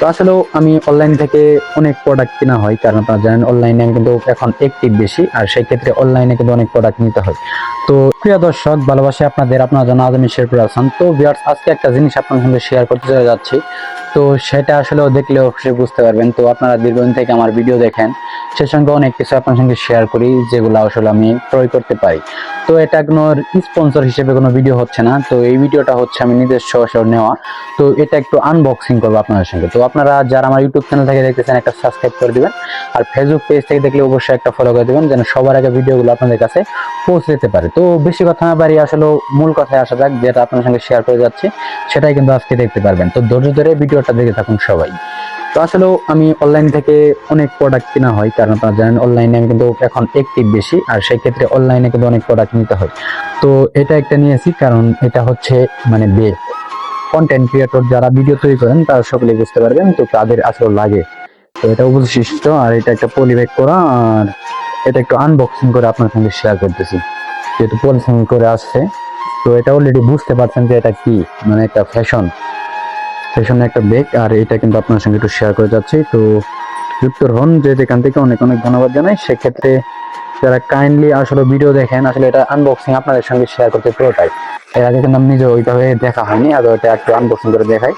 তো আসলেও আমি অনলাইন থেকে অনেক প্রোডাক্ট কেনা হয়, কারণ আপনারা জানেন অনলাইনে কিন্তু এখন একটিভ বেশি, আর সেই ক্ষেত্রে অনলাইনে কিন্তু অনেক প্রোডাক্ট নিতে হয়। তো প্রিয় দর্শক ভালোবাসি আপনাদের, আপনারা জানা আজমি শেরপুর আসান তো ভিউয়ার্স আজকে একটা জিনিস আপনার সঙ্গে শেয়ার করতে চলে যাচ্ছি। তো সেটা আসলে দেখলে অবশ্যই বুঝতে পারবেন। তো আপনারা দীর্ঘদিন থেকে আমার ভিডিও দেখেন, সে সঙ্গে অনেক কিছু আপনার সঙ্গে শেয়ার করি, যেগুলো আসলে আমি ক্রয় করতে পারি। তো এটা কোনো স্পন্সর হিসেবে কোনো ভিডিও হচ্ছে না। তো এই ভিডিওটা হচ্ছে আমি নিজস্ব আসলে নেওয়া। তো এটা একটু আনবক্সিং করব আপনাদের সঙ্গে। তো আপনারা যারা আমার ইউটিউব চ্যানেল থেকে দেখতেছেন, একটা সাবস্ক্রাইব করে দিবেন। আর ফেসবুক পেজ থেকে দেখলে অবশ্যই একটা ফলো করে দিবেন, যেন সবার আগে ভিডিওগুলো আপনাদের কাছে পৌঁছে যেতে পারে। তো বেশি কথা না বাড়ি আসলে মূল কথায় আসা যাক, যেটা আপনার সঙ্গে শেয়ার করে যাচ্ছি, সেটাই কিন্তু আজকে দেখতে পারবেন। তো ধৈর্য ধরে ভিডিওটা দেখে থাকুন সবাই। তো আসলেও আমি অনলাইন থেকে অনেক প্রোডাক্ট কেনা হয়, কারণ আপনারা জানেন অনলাইনে আমি কিন্তু এখন একটিভ বেশি, আর সেই ক্ষেত্রে অনলাইনে কিন্তু অনেক প্রোডাক্ট নিতে হয়। তো এটা একটা নিয়েছি কারণ এটা হচ্ছে মানে বে কন্টেন্ট ক্রিয়েটর যারা ভিডিও তৈরি করেন, তারা সকলে বুঝতে পারবেন তো তাদের আসলে লাগে। তো এটা উপশিষ্ট আর এটা একটা পলিব্যাগ করা, আর এটা একটু আনবক্সিং করে আপনার সঙ্গে শেয়ার করতেছি। যেহেতু পলিথিন করে আসছে, তো এটা অলরেডি বুঝতে পারছেন যে এটা কি মানে একটা ফ্যাশন ফ্যাশনের একটা বেগ আর এটা কিন্তু আপনার সঙ্গে একটু শেয়ার করে যাচ্ছি। তো যুক্ত হন যে যেখান থেকে অনেক অনেক ধন্যবাদ জানাই। সেক্ষেত্রে যারা কাইন্ডলি আসলে ভিডিও দেখেন, আসলে এটা আনবক্সিং আপনাদের সঙ্গে শেয়ার করতে পুরোটাই। এর আগে কিন্তু আমি নিজে ওইভাবে দেখা হয়নি আর ওটা একটু আনবক্সিং করে দেখাই।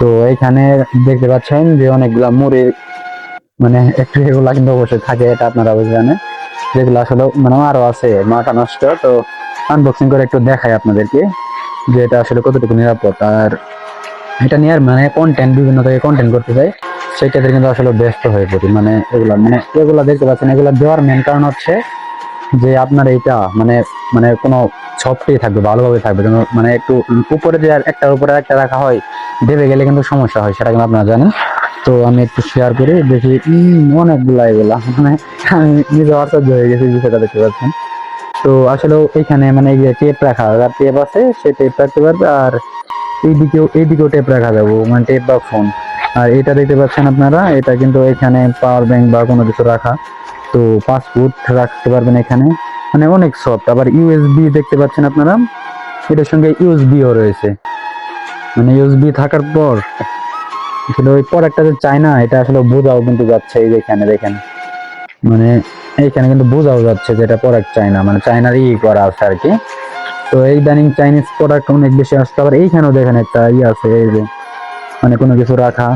তো এখানে দেখতে পাচ্ছেন যে অনেকগুলা মুড়ির মানে একটু এগুলা কিন্তু অবশ্যই থাকে, এটা আপনারা অবশ্যই জানেন। যেগুলো আসলে মানে আরও আছে মাটা নষ্ট। তো আনবক্সিং করে একটু দেখাই আপনাদেরকে যে এটা আসলে কতটুকু নিরাপদ, আর এটা নিয়ে আর মানে কন্টেন্ট বিভিন্ন থেকে কন্টেন্ট করতে চাই। সেই ক্ষেত্রে কিন্তু আসলে ব্যস্ত হয়ে পড়ি। মানে এগুলা মানে এগুলা দেখতে পাচ্ছেন, এগুলা দেওয়ার মেন কারণ হচ্ছে যে আপনার এইটা মানে মানে কোনো সফটই থাকবে, ভালোভাবে থাকবে। মানে একটু উপরে যে একটার উপরে একটা রাখা হয় দেবে গেলে কিন্তু সমস্যা হয়, সেটা কিন্তু আপনারা জানেন। তো আমি একটু শেয়ার করি, দেখি অনেকগুলা এগুলা। মানে আমি নিজে আশ্চর্য হয়ে গেছি বিষয়টা দেখতে পাচ্ছেন। তো আসলে এইখানে মানে যে টেপ রাখা টেপ আছে সে টেপ রাখতে পারবে, আর এইদিকেও এইদিকেও টেপ রাখা যাবে মানে টেপ বা ফোন আর এটা দেখতে পাচ্ছেন আপনারা, এটা কিন্তু এখানে পাওয়ার ব্যাংক বা কোনো কিছু রাখা। তো পাসপোর্ট রাখতে পারবেন এখানে। মানে অনেক সফট আবার ইউএসবি দেখতে পাচ্ছেন আপনারা, এটার সঙ্গে ইউএসবিও রয়েছে। মানে ইউএসবি থাকার পর, আসলে ওই প্রোডাক্টটা যে চাই না, এটা আসলে বোঝাও কিন্তু যাচ্ছে, এই যে এখানে দেখেন। মানে এইখানে কিন্তু বোঝাও যাচ্ছে যে এটা প্রোডাক্ট চাইনা মানে চাইনার ই করা আছে আর কি। তো এই ইদানিং চাইনিজ প্রোডাক্ট অনেক বেশি আসছে। আবার এইখানেও দেখেন একটা ই আছে, এই যে মানে কোনো কিছু রাখা।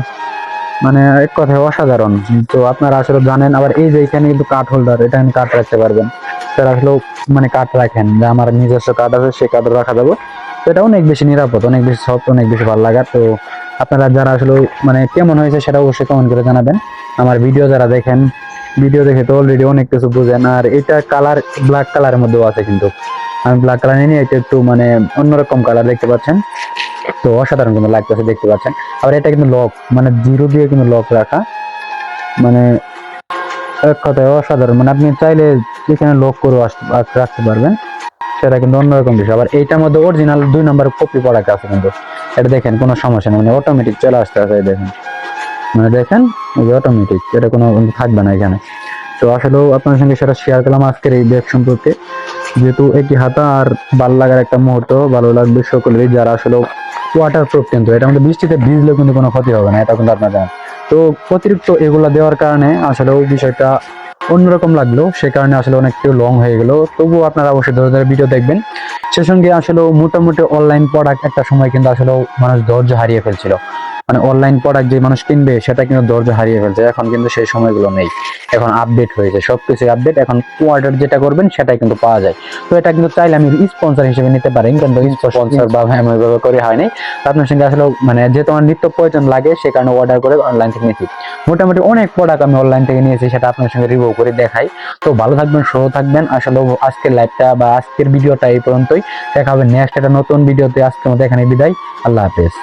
মানে এক কথায় অসাধারণ। তো আপনারা আসলে জানেন, আবার এই যে এখানে কিন্তু কাঠ হোল্ডার এটা আমি কাঠ রাখতে পারবেন। তারা আসলে মানে কাঠ রাখেন, যে আমার নিজস্ব কাঠ আছে, সেই কাঠ রাখা যাব। তো এটা অনেক বেশি নিরাপদ, অনেক বেশি সফট অনেক বেশি ভালো লাগা। তো আপনারা যারা আসলে মানে কেমন হয়েছে সেটা অবশ্যই কমেন্ট করে জানাবেন। আমার ভিডিও যারা দেখেন ভিডিও দেখে তো অলরেডি অনেক কিছু বুঝেন। আর এটা কালার ব্ল্যাক কালারের মধ্যেও আছে কিন্তু। আমি ব্ল্যাক কালার নিয়ে এটা একটু মানে অন্যরকম কালার দেখতে পাচ্ছেন। তো অসাধারণ কিন্তু লাগতেছে দেখতে পাচ্ছেন। আবার এটা কিন্তু লক মানে জিরো দিয়ে কিন্তু লক রাখা। মানে এক কথায় অসাধারণ মানে আপনি চাইলে এখানে লক করে রাখতে পারবেন, সেটা কিন্তু অন্যরকম বিষয়। আবার এইটার মধ্যে অরিজিনাল দুই নম্বর কপি প্রোডাক্ট আছে কিন্তু। এটা দেখেন, কোনো সমস্যা নেই মানে অটোমেটিক চলে আসতে আছে দেখেন। মানে দেখেন যে অটোমেটিক এটা কোনো থাকবে না এখানে। তো আসলেও আপনার সঙ্গে সেটা শেয়ার করলাম আজকের এই ব্যাগ সম্পর্কে। যেহেতু একটি হাতা আর ভালো লাগার একটা মুহূর্ত, ভালো লাগবে সকলেরই যারা আসলে ওয়াটার প্রুফ কিন্তু। এটা আমাদের বৃষ্টিতে ভিজলেও কিন্তু কোনো ক্ষতি হবে না, এটা কিন্তু আপনার জানেন। তো অতিরিক্ত এগুলা দেওয়ার কারণে আসলে ওই বিষয়টা অন্যরকম লাগল। সে কারণে আসলে অনেকটা লং হয়ে গেলো। তবুও আপনারা অবশ্যই ধরে ধরে ভিডিও দেখবেন। সে সঙ্গে আসলে মোটামুটি অনলাইন প্রোডাক্ট একটা সময় কিন্তু আসলে মানুষ ধৈর্য হারিয়ে ফেলছিল। মানে অনলাইন প্রোডাক্ট যে মানুষ কিনবে, সেটা কিন্তু ধৈর্য হারিয়ে ফেলছে। এখন কিন্তু সেই সময়গুলো নেই। এখন আপডেট হয়েছে। সবকিছু আপডেট এখন অর্ডার যেটা করবেন, সেটাই কিন্তু পাওয়া যায়। তো এটা কিন্তু চাইলে আমি স্পন্সর হিসেবে নিতে পারেন কিন্তু স্পন্সর বা আমি ওইভাবে করে হয়নি আপনার সঙ্গে আসলে মানে যেহেতু আমার নিত্য প্রয়োজন লাগে, সে কারণে অর্ডার করে অনলাইন থেকে নিয়েছি মোটামুটি অনেক প্রোডাক্ট আমি অনলাইন থেকে নিয়েছি, সেটা আপনার সঙ্গে রিভিউ করে দেখাই। তো ভালো থাকবেন, সুস্থ থাকবেন। আসলে আজকের লাইভটা বা আজকের ভিডিওটা এই পর্যন্তই। দেখা হবে নেক্সট একটা নতুন ভিডিওতে আজকের আমাদের এখানে বিদায়। আল্লাহ হাফেজ।